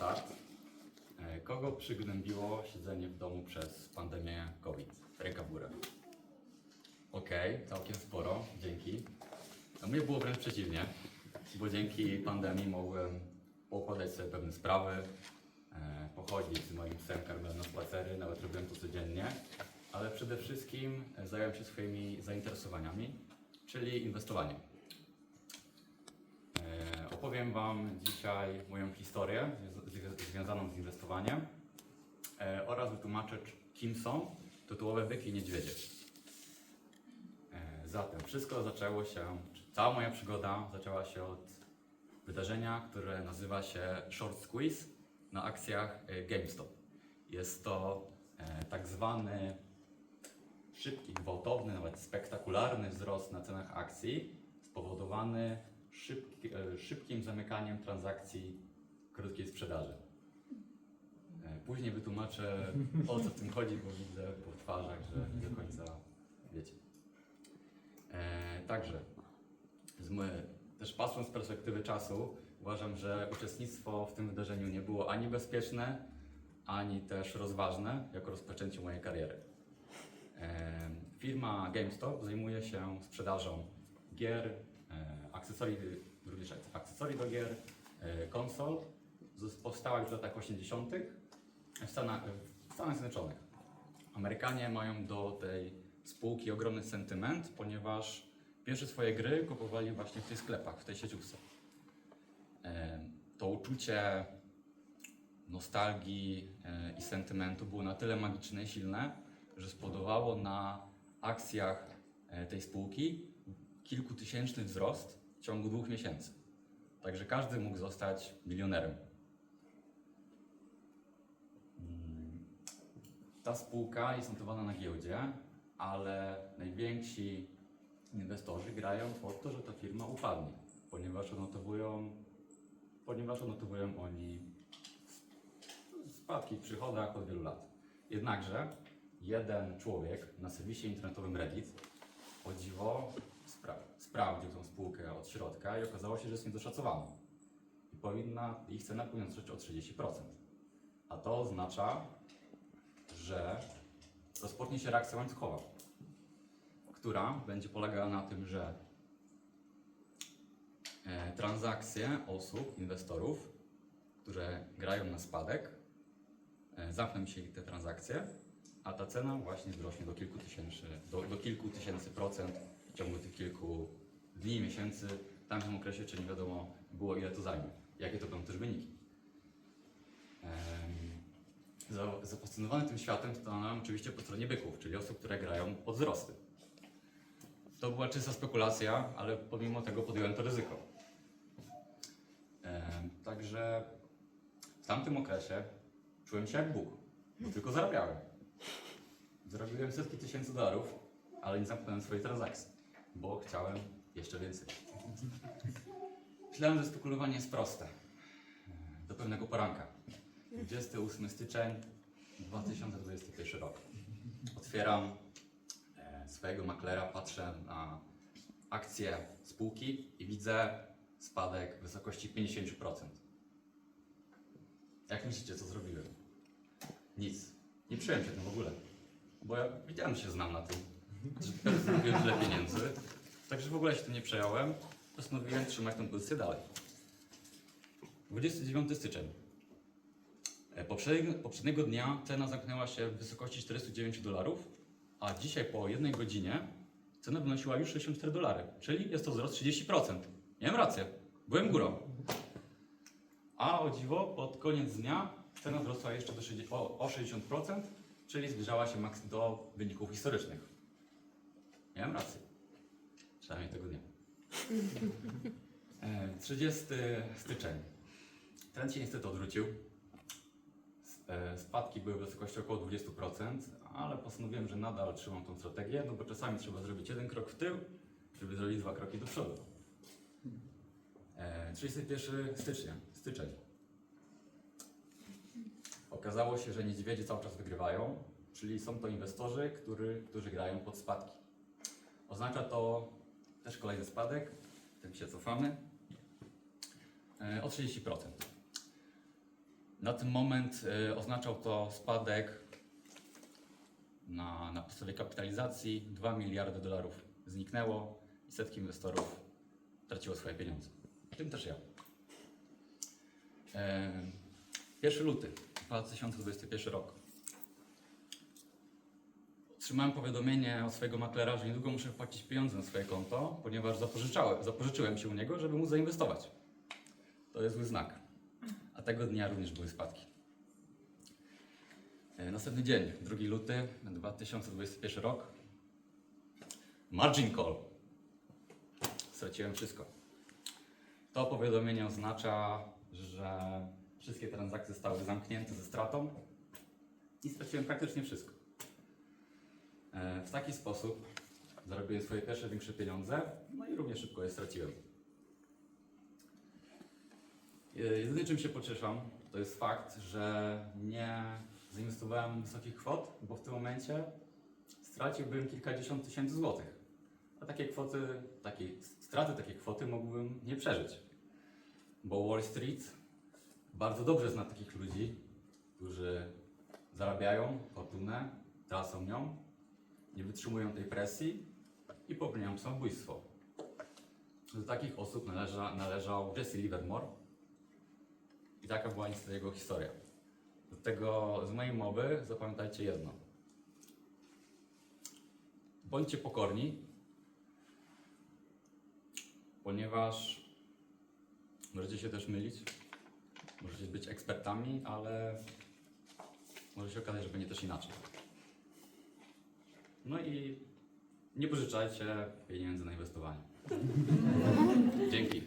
start. E, Kogo przygnębiło siedzenie w domu przez pandemię COVID? Ręka w górę. Okej, całkiem sporo, dzięki. A mnie było wręcz przeciwnie, bo dzięki pandemii mogłem poukładać sobie pewne sprawy, e, pochodzić z moim psem Karmelem na spacery, nawet robiłem to codziennie, ale przede wszystkim zająłem się swoimi zainteresowaniami, czyli inwestowaniem. Opowiem Wam dzisiaj moją historię związaną z inwestowaniem e, oraz wytłumaczę, kim są tytułowe byki i niedźwiedzie. E, Zatem wszystko zaczęło się, cała moja przygoda zaczęła się od wydarzenia, które nazywa się short squeeze na akcjach e, GameStop. Jest to tak zwany szybki, gwałtowny, nawet spektakularny wzrost na cenach akcji spowodowany szybki, e, szybkim zamykaniem transakcji krótkiej sprzedaży. E, Później wytłumaczę o co w tym chodzi, bo widzę po twarzach, że nie do końca wiecie. E, także, z my, też patrząc z perspektywy czasu, uważam, że uczestnictwo w tym wydarzeniu nie było ani bezpieczne, ani też rozważne jako rozpoczęcie mojej kariery. E, Firma GameStop zajmuje się sprzedażą gier, akcesorii, również akcesorii do gier, e, konsol. Powstała już w latach 80. w Stanach, w Stanach Zjednoczonych. Amerykanie mają do tej spółki ogromny sentyment, ponieważ pierwsze swoje gry kupowali właśnie w tych sklepach, w tej sieciówce. E, To uczucie nostalgii e, i sentymentu było na tyle magiczne i silne, że spowodowało na akcjach tej spółki kilkutysięczny wzrost w ciągu dwóch miesięcy. Także każdy mógł zostać milionerem. Mm, Ta spółka jest notowana na giełdzie, ale najwięksi inwestorzy grają po to, że ta firma upadnie, ponieważ odnotowują, ponieważ odnotowują oni spadki w przychodach od wielu lat. Jednakże jeden człowiek na serwisie internetowym Reddit o dziwo spra- sprawdził tą spółkę od środka i okazało się, że jest niedoszacowana. I powinna ich cena powinna wzrosnąć o 30%. A to oznacza, że rozpocznie się reakcja łańcuchowa, która będzie polegała na tym, że e, transakcje osób, inwestorów, które grają na spadek, e, zamkną się te transakcje, a ta cena właśnie wzrośnie do kilku tysięcy, do, do kilku tysięcy procent w ciągu tych kilku dni, miesięcy, w tamtym okresie, czy nie wiadomo było ile to zajmie, jakie to będą też wyniki. Za- Zafascynowany tym światem stanąłem oczywiście po stronie byków, czyli osób, które grają pod wzrosty. To była czysta spekulacja, ale pomimo tego podjąłem to ryzyko. Także w tamtym okresie czułem się jak Bóg, bo tylko zarabiałem. Zarobiłem setki tysięcy dolarów, ale nie zamknąłem swojej transakcji, bo chciałem jeszcze więcej. Myślałem, że spekulowanie jest proste. Do pewnego poranka. 28 styczeń 2021 rok. Otwieram e, swojego maklera, patrzę na akcję spółki i widzę spadek w wysokości 50%. Jak myślicie, co zrobiłem? Nic. Nie przyjąłem się tym w ogóle. Bo ja wiedziałem, że się znam na tym, że zrobiłem tyle pieniędzy. Także w ogóle się tym nie przejąłem. Postanowiłem trzymać tę pozycję dalej. 29 styczeń. E, Poprzedniego, poprzedniego dnia cena zamknęła się w wysokości 409 dolarów, a dzisiaj po jednej godzinie cena wynosiła już 64 dolary, czyli jest to wzrost 30%. Miałem rację, byłem górą. A o dziwo, pod koniec dnia cena wzrosła jeszcze do 60, o, o 60%, czyli zbliżała się maks do wyników historycznych. Miałem rację. Przynajmniej tego dnia. E, 30 styczeń. Trend się niestety odwrócił. E, Spadki były w wysokości około 20%, ale postanowiłem, że nadal trzymam tą strategię, no bo czasami trzeba zrobić jeden krok w tył, żeby zrobić dwa kroki do przodu. E, 31 stycznia, styczeń. Okazało się, że niedźwiedzie cały czas wygrywają, czyli są to inwestorzy, który, którzy grają pod spadki. Oznacza to też kolejny spadek, tym się cofamy, e, o 30%. Na ten moment y, oznaczał to spadek na, na podstawie kapitalizacji 2 miliardy dolarów zniknęło i setki inwestorów traciło swoje pieniądze. W tym też ja. E, 1 luty 2021 rok. Otrzymałem powiadomienie od swojego maklera, że niedługo muszę wpłacić pieniądze na swoje konto, ponieważ zapożyczyłem się u niego, żeby móc zainwestować. To jest zły znak. A tego dnia również były spadki. E, Następny dzień, 2 luty 2021 rok. Margin call. Straciłem wszystko. To powiadomienie oznacza, że wszystkie transakcje zostały zamknięte ze stratą i straciłem praktycznie wszystko. E, W taki sposób zarobiłem swoje pierwsze większe pieniądze, no i równie szybko je straciłem. E, Jedyne czym się pocieszam, to jest fakt, że nie zainwestowałem wysokich kwot, bo w tym momencie straciłbym kilkadziesiąt tysięcy złotych. A takie kwoty, takiej straty takiej kwoty mógłbym nie przeżyć. Bo Wall Street bardzo dobrze zna takich ludzi, którzy zarabiają fortunę, tracą nią, nie wytrzymują tej presji i popełniają samobójstwo. Do takich osób należa, należał Jesse Livermore i taka była niestety jego historia. Do tego z mojej mowy zapamiętajcie jedno. Bądźcie pokorni, ponieważ możecie się też mylić, możecie być ekspertami, ale może się okazać, że będzie też inaczej. No i nie pożyczajcie pieniędzy na inwestowanie. Dzięki.